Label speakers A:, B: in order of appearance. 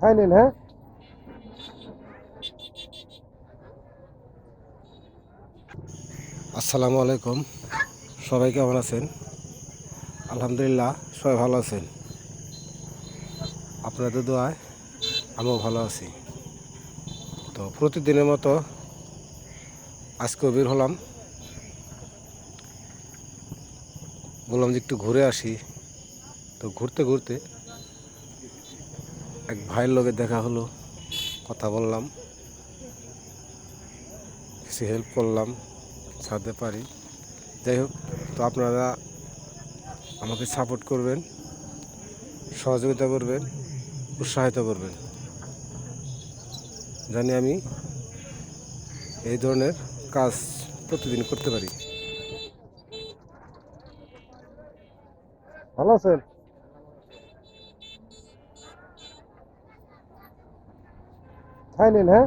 A: খাই হ্যাঁ আসসালামু আলাইকুম। সবাই কেমন আছেন? আলহামদুলিল্লাহ, সবাই ভালো আছেন। আপনাদের দোয়ায় আমিও ভালো আছি। তো প্রতিদিনের মতো আজকেও বের হলাম। বললাম যে একটু ঘুরে আসি। তো ঘুরতে ঘুরতে এক ভাইয়ের লগে দেখা হলো, কথা বললাম, কিছু হেল্প করলাম, ছাড়তে পারি। যাই হোক, তো আপনারা আমাকে সাপোর্ট করবেন, সহযোগিতা করবেন, উৎসাহিত করবেন। জানি আমি এই ধরনের কাজ প্রতিদিন করতে পারি। ভালো আছেন? খাই নিন হ্যাঁ